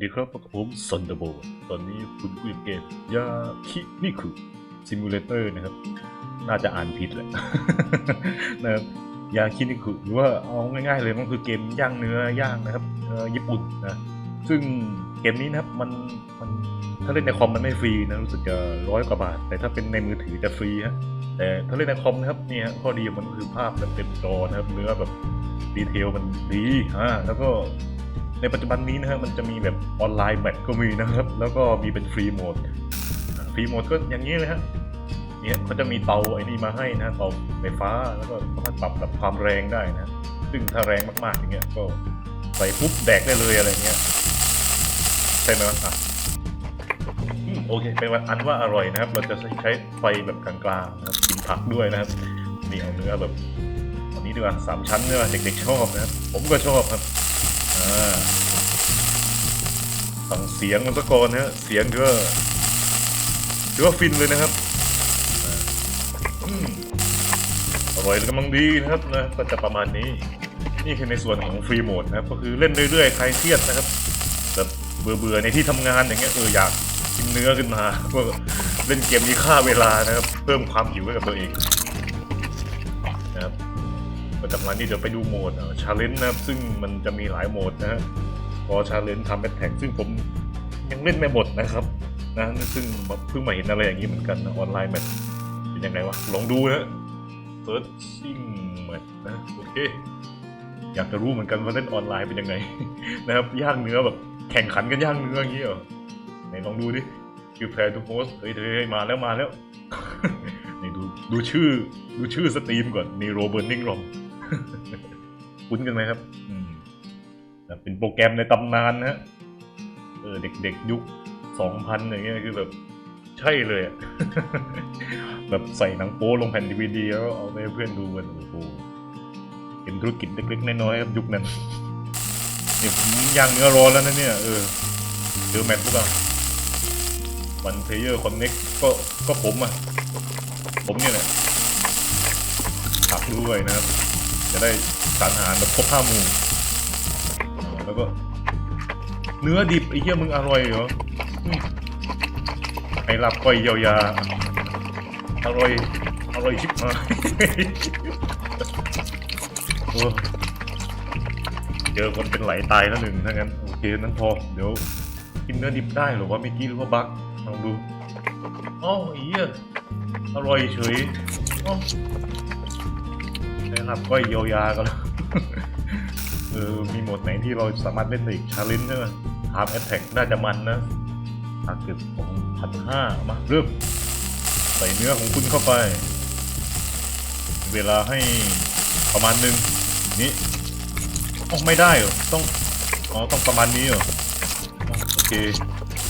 ดีครับพบกับผมซันเดอร์โบตอนนี้คุณคุยเกมยาคินิคุซิมูเลเตอร์นะครับ น่าจะอ่านผิดแหละนะครับยาคินิคุหรือว่าเอาง่ายๆเลยมันคือเกมย่างเนื้อย่างนะครับญี่ปุ่นนะซึ่งเกมนี้นะครับมันมันถ้าเล่นในคอมมันไม่ฟรีนะรู้สึกจะร้อยกว่าบาท แต่ถ้าเป็นในมือถือจะฟรีฮะแต่ถ้าเล่นในคอมนะครับนี่ฮะข้อดีมันคือภาพแบบเต็มจอนะครับเนื้อแบบดีเทลมันดีอ่าแล้วก็ ในปัจจุบันนี้นะฮะมันจะมีแบบออนไลน์แมทก็มีนะครับ แล้วก็มีเป็นฟรีโหมดฟรีโหมดก็อย่างนี้เลยฮะเนี่ยเขาจะมีเตาไอ้นี่มาให้นะเตาไฟฟ้าแล้วก็สามารถปรับแบบความแรงได้นะ ซึ่งถ้าแรงมากๆอย่างเงี้ยก็ใส่ปุ๊บแดกได้เลยอะไรเงี้ยใช่ไหมวะอะโอเคเป็นวันอันว่าอร่อยนะครับ เราจะใช้ไฟแบบกลางๆนะครับกินผักด้วยนะครับนี่เอาเนื้อแบบอันนี้ดีกว่าสามชั้นเนี่ยเด็กๆชอบนะครับผมก็ชอบครับ อ่าฟังเสียงมันตะกอนนะฮะ เสียงก็ถือว่าฟินเลยนะครับอร่อยกำลังดีนะครับนะ ก็จะประมาณนี้ นี่คือในส่วนของฟรีโหมดนะครับ ก็คือเล่นเรื่อยๆ ใครเครียดนะครับแบบเบื่อๆในที่ทำงานอย่างเงี้ยเอออยากกินเนื้อขึ้นมาก็เล่นเกมนี้ฆ่าเวลานะครับ เพิ่มความหิวให้กับตัวเอง ก็จากนั้นนี่เดี๋ยวไปดูโหมดชาเลนจ์นะครับ ซึ่งมันจะมีหลายโหมดนะฮะพอชาเลนจ์ทำเป็นแท็กซึ่งผมยังเล่นไม่หมดนะครับนะซึ่งเพิ่งมาเห็นอะไรอย่างนี้เหมือนกันนะออนไลน์แมทเป็นยังไงวะลองดูนะเฟิร์สซิ่งแมทนะโอเคอยากจะรู้เหมือนกันว่าเล่นออนไลน์เป็นยังไงนะครับย่างเนื้อแบบแข่งขันกันย่างเนื้ออย่างนี้เหรอไหนลองดูดิคิวแพร์ทูโพสเฮ้ยเฮ้ยมาแล้วมาแล้วนี่ดูดูชื่อดูชื่อสตรีมก่อนนีโรเบิร์นิงรอม คุ้นกันไหมครับ อืมแต่เป็นโปรแกรมในตำนานนะฮะเออเด็กๆยุคสองพันอย่างเงี้ยคือแบบใช่เลยอะแบบใส่หนังโป๊ลงแผ่นดีวดีแล้วเอาไปให้เพื่อนดูกันโอ้โหเป็นธุรกิจเล็กๆน้อยๆครับยุคนั้นเนี่ยผมย่างเนื้อร้อนแล้วนะเนี่ยเออเจอแมทพวกเราวันเพเยอร์คอนเน็กก็ก็ผมอะ ผมเนี่ยแหละขับด้วยนะครับ จะได้สารอาหารแบบครบห้ามูแล้วก็ เนื้อดิบไอ้เหี้ยมึงอร่อยเหรอไอ้หลับก้อยเยียวยาอร่อยอร่อยชิบหายเจอคนเป็นไหลตายแล้วหนึ่งถ้างั้นโอเคนั้นพอเดี๋ยวกินเนื้อดิบได้หรอวะเมื่อกี้หรือว่าบั๊กลองดูอ๋อไอ้เหี้ยอร่อยเฉยอ๋อ ครับก็เยียวยากันแล้วเออมีโหมดไหนที่เราสามารถเล่นได้อีกชาเลนจ์เนี่ยฮาร์ดแอทแทกน่าจะมันนะทาร์เก็ตสองพันห้ามาเริ่มใส่เนื้อของคุณเข้าไป เวลาให้ประมาณหนึ่งนี่อ๋อไม่ได้เหรอต้องอ๋อต้องประมาณนี้เหรอโอเค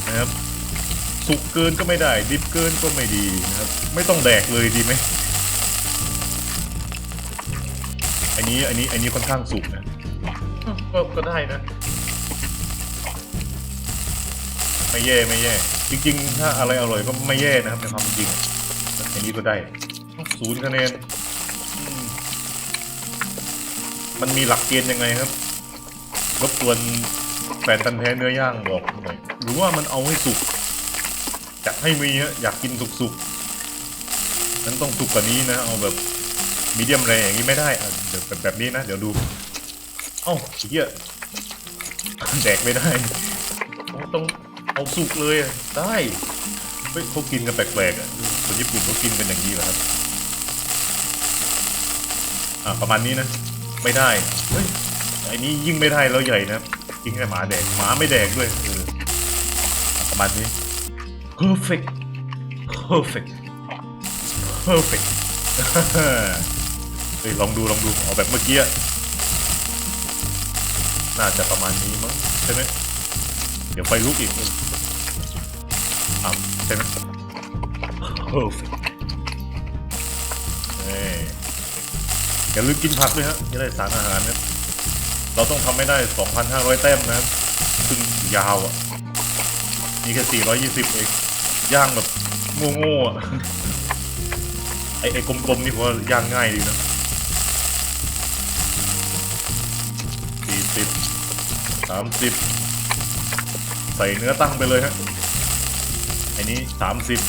นะครับสุกเกินก็ไม่ได้ ดิบเกินก็ไม่ดีนะครับ ไม่ต้องแดกเลยดีไหม นนี้อันนี้อันนี้ค่อนข้างสุกนะอืมก็ก็ได้นะ ไม่แย่ไม่แย่ จริง ๆ ถ้าอะไรอร่อยก็ไม่แย่นะครับในความเป็นจริงอันนี้ก็ได้ศูนย์คะแนนอืมมันมีหลักเกณฑ์ยังไงครับรบกวนแฟนตันธุ์แท้เนื้อย่างบอกหน่อยหรือว่ามันเอาให้สุกจัดให้มีฮะอยากกินสุกๆนั้นต้องสุกกว่านี้นะ เอาแบบมีเดียมแรงอย่างนี้ไม่ได้อะ เดี๋ยวแบบแบบนี้นะ เดี๋ยวดู เอ้าเหี้ยแดกไม่ได้ ต้องเอาสุกเลยได้เฮ้ยเขากินกันแปลกๆอะคนญี่ปุ่นเขากินกันอย่างนี้เหรอครับอะประมาณนี้นะ ไม่ได้เฮ้ยไอ้นี้ยิ่งไม่ได้แล้วใหญ่นะครับกินแค่หมาแดกหมาไม่แดกด้วยเออประมาณนี้ perfect perfect perfect เฮ้ยลองดูลองดูเอาแบบเมื่อกี้น่าจะประมาณนี้มั้งใช่ไหมเดี๋ยวไฟลุกอีกอะใช่ไหม perfect เอ้ยอย่าลืมกินผักด้วยฮะจะได้สารอาหารนะเราต้องทำไม่ได้ 2,500 แต้มนะครับซึ่งยาวอะนี่แค่420 เอง ย่างแบบโง่ๆอะไอ้ไอ้กลมๆนี่ผมว่าย่างง่ายดีนะ สามสิบใส่เนื้อตั้งไปเลยฮะอันนี้สามสิบ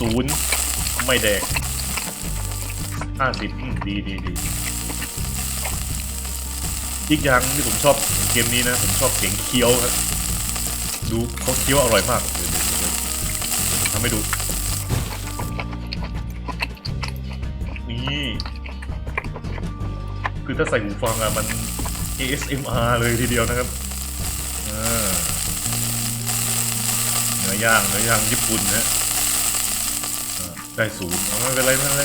ศูนย์ไม่แดกห้าสิบดีดีดีอีกอย่างที่ผมชอบเกมนี้นะ ผมชอบเสียงเคี้ยวครับดูเขาเคี้ยวอร่อยมากเดี๋ยวเดี๋ยวเดี๋ยวเดี๋ยวผมทำให้ดู นี่ คือถ้าใส่หูฟังอะมัน ASMR เลยทีเดียวนะครับเนื้อย่างเนื้อย่างญี่ปุ่นนะอ่าได้ศูนย์ไม่เป็นไรไม่เป็นไร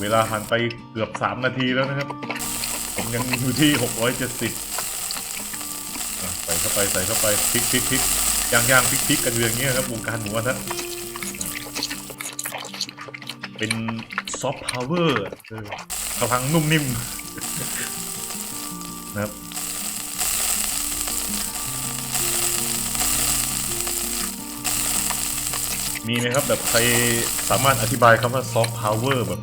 เวลาผ่านไปเกือบสามนาทีแล้วนะครับ ผมยังอยู่ที่หกร้อยเจ็ดสิบใส่เข้าไปใส่เข้าไปพลิกพลิกพลิกย่างย่างพลิกพลิกกันอย่างเงี้ยครับวงการหมูกระเป็นซอฟต์พาวเวอร์พลังนุ่มนิ่ม นะครับมีไหมครับแบบใครสามารถอธิบายคำว่าซอฟต์พาวเวอร์แบบ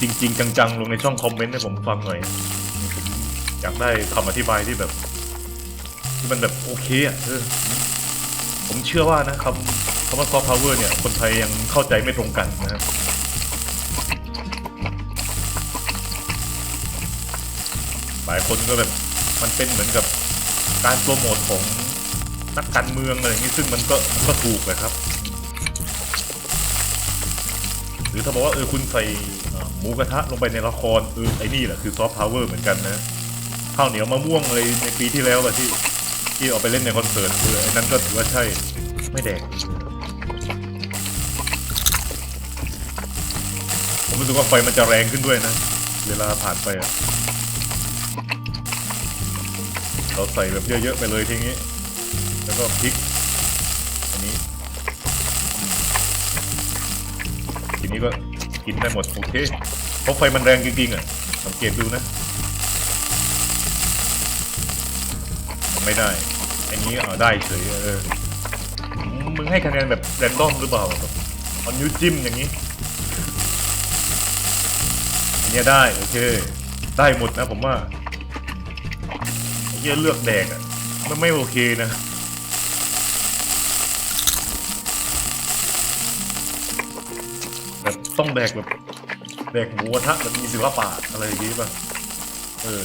จริง ๆ จัง ๆ ลงในช่องคอมเมนต์ให้ผมฟังหน่อย อยากได้คำอธิบายที่แบบ ที่มันแบบโอเคอะผมเชื่อว่านะคำคำว่าซอฟต์พาวเวอร์เนี่ย คนไทยยังเข้าใจไม่ตรงกันนะครับ หลายคนก็แบบมันเป็นเหมือนกับการโปรโมทของนักการเมืองอะไรอย่างนี้ซึ่งมันก็มันก็ถูกเลยครับ หรือถ้าบอกว่าเออคุณใส่หมูกระทะลงไปในละครเออไอ้นี่แหละคือซอฟต์พาวเวอร์เหมือนกันนะข้าวเหนียวมะม่วงเลยในปีที่แล้วอะที่ที่เอาไปเล่นในคอนเสิร์ตเออไอ้นั้นก็ถือว่าใช่ไม่แดกผมรู้สึกว่าไฟมันจะแรงขึ้นด้วยนะ เวลาผ่านไปอะ เราใส่แบบเยอะๆไปเลยทีนี้ แล้วก็พริก อันนี้ ทีนี้ก็กินได้หมดโอเคเพราะไฟมันแรงจริงๆอะ สังเกตดูนะ ไม่ได้ อันนี้เอาได้เฉยเออ มึงให้คะแนนแบบแรนดอมหรือเปล่าแบบเอานิ้วจิ้มอย่างนี้ อันเนี้ยได้ โอเค ได้หมดนะผมว่า ไอ้เหี้ยเลือกแดกอะมันไม่โอเคนะแบบต้องแดกแบบแดกหมูกระทะแบบมีศิลปะอะไรอย่างงี้ป่ะ เออ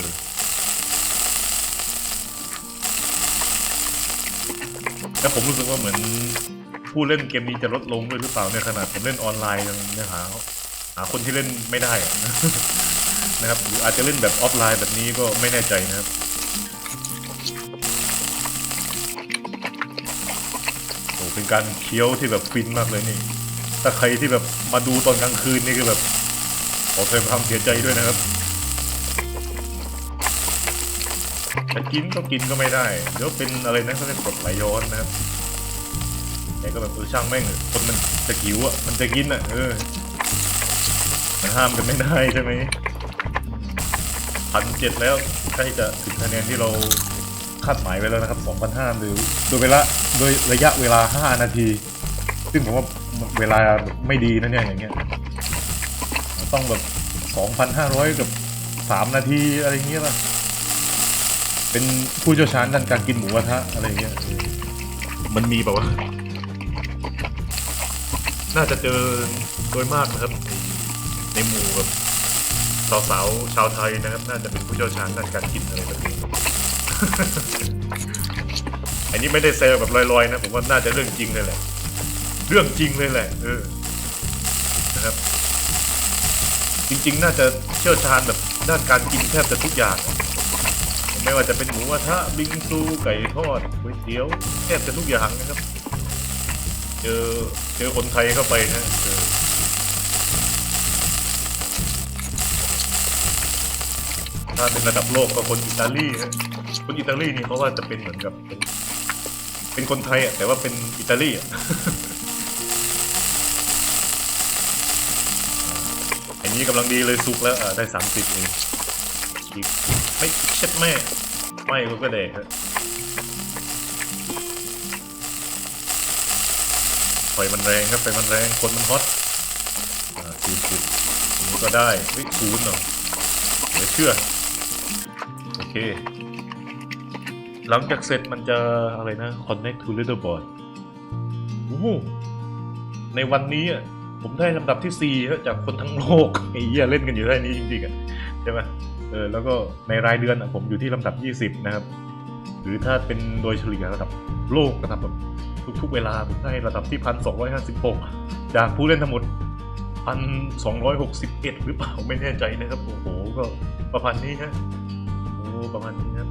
แล้วผมรู้สึกว่าเหมือนผู้เล่นเกมนี้จะลดลงด้วยหรือเปล่าเนี่ยขนาดผมเล่นออนไลน์ยังยังหาหาคนที่เล่นไม่ได้นะครับหรืออาจจะเล่นแบบออฟไลน์แบบนี้ก็ไม่แน่ใจนะครับ เป็นการเคี้ยวที่แบบฟินมากเลยนี่ ถ้าใครที่แบบมาดูตอนกลางคืนนี่คือแบบ ขอแสดงความเสียใจด้วยนะครับจะกินก็กินก็ไม่ได้ เดี๋ยวเป็นอะไรนะเขาเรียกกดไหลย้อนนะครับแต่ก็แบบเออช่างแม่งคนมันจะหิวอะ มันจะกินอะ เออ มันห้ามกันไม่ได้ใช่ไหมพันเจ็ดแล้วใกล้จะถึงคะแนนที่เรา คาดหมายไว้แล้วนะครับสองพันห้าหรือโดยเวลาโดยระยะเวลาห้านาที ซึ่งผมว่าเวลาไม่ดีนะเนี่ยอย่างเงี้ย ต้องแบบสองพันห้าร้อยกับสามนาทีอะไรเงี้ยป่ะ เป็นผู้เชี่ยวชาญด้านการกินหมูกระทะอะไรเงี้ย มันมีแบบว่าวะน่าจะเจอโดยมากนะครับในในหมู่แบบสาวๆชาวไทยนะครับ น่าจะเป็นผู้เชี่ยวชาญด้านการกินอะไรแบบนี้ อันนี้ไม่ได้เซลแบบลอยๆนะผมว่าน่าจะเรื่องจริงเลยแหละ เรื่องจริงเลยแหละเออนะครับ จริงๆ น่าจะเชี่ยวชาญแบบด้านการกินแทบจะทุกอย่าง ไม่ว่าจะเป็นหมูกระทะบิงซูไก่ทอดก๋วยเตี๋ยวแทบจะทุกอย่างนะครับ เจอเจอคนไทยเข้าไปนะเออถ้าเป็นระดับโลกก็คนอิตาลีนะ คนอิตาลีนี่เพราะว่าจะเป็นเหมือนกับเป็นเป็นคนไทยอะแต่ว่าเป็นอิตาลีอะอันนี้กำลังดีเลยสุกแล้วอ่าได้สามสิบเองอีกไม่เช็ดแม่ไม่ก็แดกฮะไฟมันแรงครับไฟมันแรงคนมันฮอตอ่าสี่สิบอันนี้ก็ได้เฮ้ยศูนย์เหรอเหลือเชื่อโอเค หลังจากเสร็จมันจะอะไรนะ connect to leaderboard โอ้ในวันนี้อะผมได้ลำดับที่สี่จากคนทั้งโลกไอ้เหี้ยเล่นกันอยู่แค่นี้จริงๆอะใช่ไหมเออแล้วก็ในรายเดือนอะผมอยู่ที่ลำดับ 20 นะครับ หรือถ้าเป็นโดยเฉลี่ยระดับโลกนะครับแบบทุกๆเวลาผมได้ระดับที่พันสองร้อยห้าสิบหกจากผู้เล่นทั้งหมดพันสองร้อยหกสิบเอ็ดหรือเปล่าไม่แน่ใจนะครับ โอ้โหก็ประมาณนี้ฮะโอ้ประมาณนี้ครับ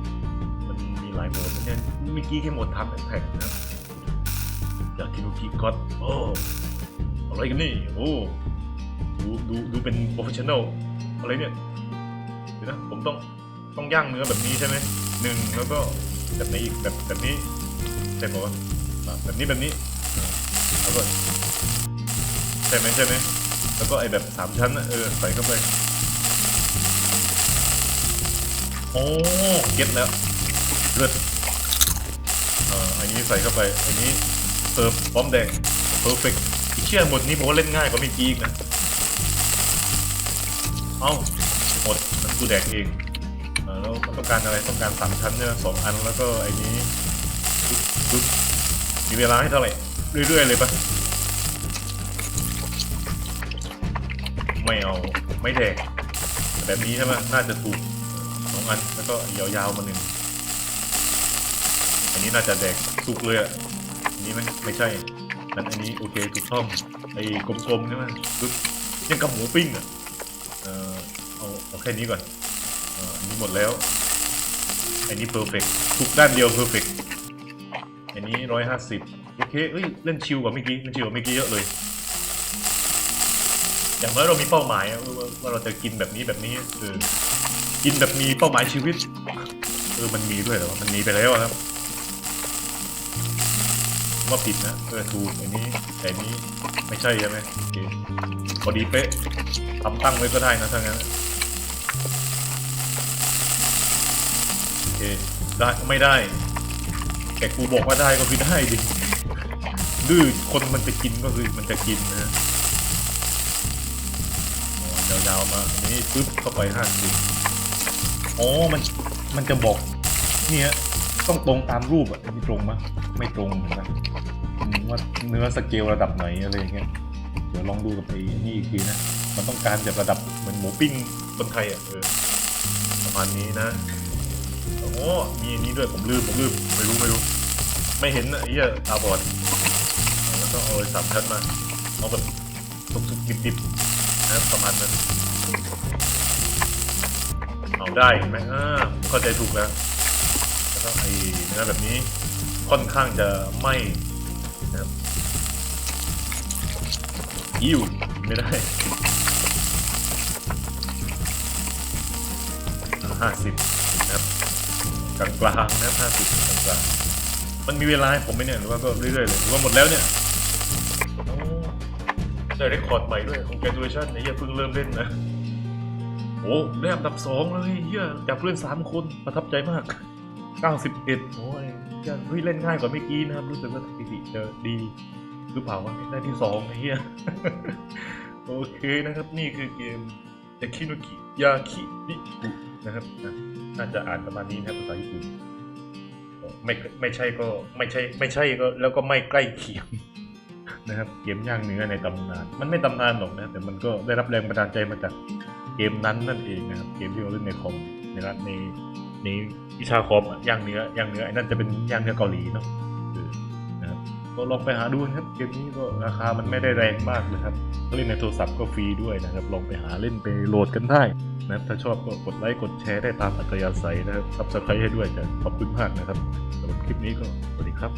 หลายโหมดนะเนี่ยเมื่อกี้แค่โหมดทำแท็กนะครับจากคินุกิก็อดโอ้อะไรกันนี่โอ้ดูดูดูเป็นโปรเฟชชั่นอลอะไรเนี่ยเดี๋ยวนะผมต้องต้องย่างเนื้อแบบนี้ใช่ไหมหนึ่งแล้วก็แบบนี้อีกแบบแบบนี้ใช่ไหมวะแบบนี้แบบนี้อะแล้วก็ใช่ไหมใช่ไหมแล้วก็ไอแบบสามชั้นนะเออใส่เข้าไปโอ้เก็ตแล้ว เลือดอันนี้ใส่เข้าไป อันนี้เติมพร้อมแดงเพอร์เฟกต์เชี่ยหมดนี้ผมว่าเล่นง่ายกว่าเมื่อกี้อีกนะ เอ้าหมดนั้นกูแดกเองเอแล้วต้องการอะไรต้องการสามชั้นเนี่ยสองอันแล้วก็ไอ้นี้ปึ๊บปึ๊บมีเวลาให้เท่าไหร่เรื่อยๆเลยปะไม่เอาไม่แดกแบบนี้ใช่ไหมน่าจะถูกสองอันแล้วก็ยาวๆมาหนึ่ง อันนี้น่าจะแดกสุกเลยอะอันนี้ไหมไม่ใช่นั่นอันนี้โอเคถูกต้องไอ้กลมๆใช่ไหมปึ๊บยังกับหมูปิ้งอะเอ่อเอาเอาแค่นี้ก่อนเอออันนี้หมดแล้วอันนี้เพอร์เฟกทุกด้านเดียวเพอร์เฟกอันนี้ร้อยห้าสิบโอเคเอ้ยเล่นชิลกว่าเมื่อกี้เล่นชิลกว่าเมื่อกี้เยอะเลยอย่างน้อยเรามีเป้าหมายว่าเราจะกินแบบนี้แบบนี้เออกินแบบมีเป้าหมายชีวิตเออมันมีด้วยเหรอมันมีไปแล้วอะครับ ว่าผิดนะเออถูกอันนี้แต่นี้ไม่ใช่ใช่ไหมโอเคพอดีเป๊ะทำตั้งไว้ก็ได้นะถ้างั้นโอเคได้ไม่ได้ แต่กูบอกว่าได้ก็คือได้ดิดื้อคนมันจะกินก็คือมันจะกินนะยาวๆมาอันนี้ปึ๊บเข้าไปห้าสิบอ๋อมันมันจะบอกเนี่ย ต้องตรงตามรูปอะนี่ตรงมะไม่ตรงเห็นไหมอืมว่าเนื้อสเกลระดับไหนอะไรอย่างเงี้ยเดี๋ยวลองดูกับไอ้นี่อีกทีนะ มันต้องการจะระดับเหมือนหมูปิ้งคนไทยอะเออประมาณนี้นะโอ้มีอันนี้ด้วยผมลืมผมลืมไม่รู้ไม่รู้ ไม่เห็นนะไอ้เหี้ยตาบอดแล้วก็เอาสามชั้นมาเอาแบบสุกๆดิบๆนะประมาณนั้นเอาได้เห็นไหมอ่าเข้าใจถูกแล้ว แล้วก็ไอ้เนื้อแบบนี้ค่อนข้างจะไหม้นะครับอิวไม่ได้ห้าสิบนะครับกลางกลางๆนะห้าสิบกลางกลางๆมันมีเวลาให้ผมไหมเนี่ยหรือว่าก็เรื่อยๆเลยหรือว่าหมดแล้วเนี่ยโอ้ได้เรคคอร์ดใหม่ด้วย congratulation เหี้ยเพิ่งเริ่มเล่นนะโอ้ได้อันดับสองเลยเหี้ยจากเพื่อนสามคนประทับใจมาก 91 โอ้ยเหี้ยเฮ้ยเล่นง่ายกว่าเมื่อกี้นะครับ รู้สึกว่าสถิติจะดีหรือเปล่าวะได้ที่สองไอ้เหี้ยโอเคนะครับ นี่คือเกมยาคิโนกิยาคินิกุนะครับนะน่าจะอ่านประมาณนี้นะครับภาษาญี่ปุ่นไม่ไม่ใช่ก็ไม่ใช่ไม่ใช่ก็แล้วก็ไม่ใกล้เคียงนะครับเกมย่างเนื้อในตำนาน มันไม่ตำนานหรอกนะแต่มันก็ได้รับแรงบันดาลใจมาจากเกมนั้นนั่นเองนะครับ เกมที่เราเล่นในคอมในร้านใน ในวิชาคอมอย่างเนื้อย่างเนื้อไอ้นั่นจะเป็นย่างเนื้อเกาหลีเนาะนะครับก็ลองไปหาดูนะครับเกมนี้ก็ราคามันไม่ได้แรงมากนะครับเล่นในโทรศัพท์ก็ฟรีด้วยนะครับ ลองไปหาเล่นไปโหลดกันได้นะครับถ้าชอบก็กดไลค์กดแชร์ได้ตามอัธยาศัยนะครับซับสไครต์ให้ด้วยจะขอบคุณมากนะครับสำหรับคลิปนี้ก็สวัสดีครับ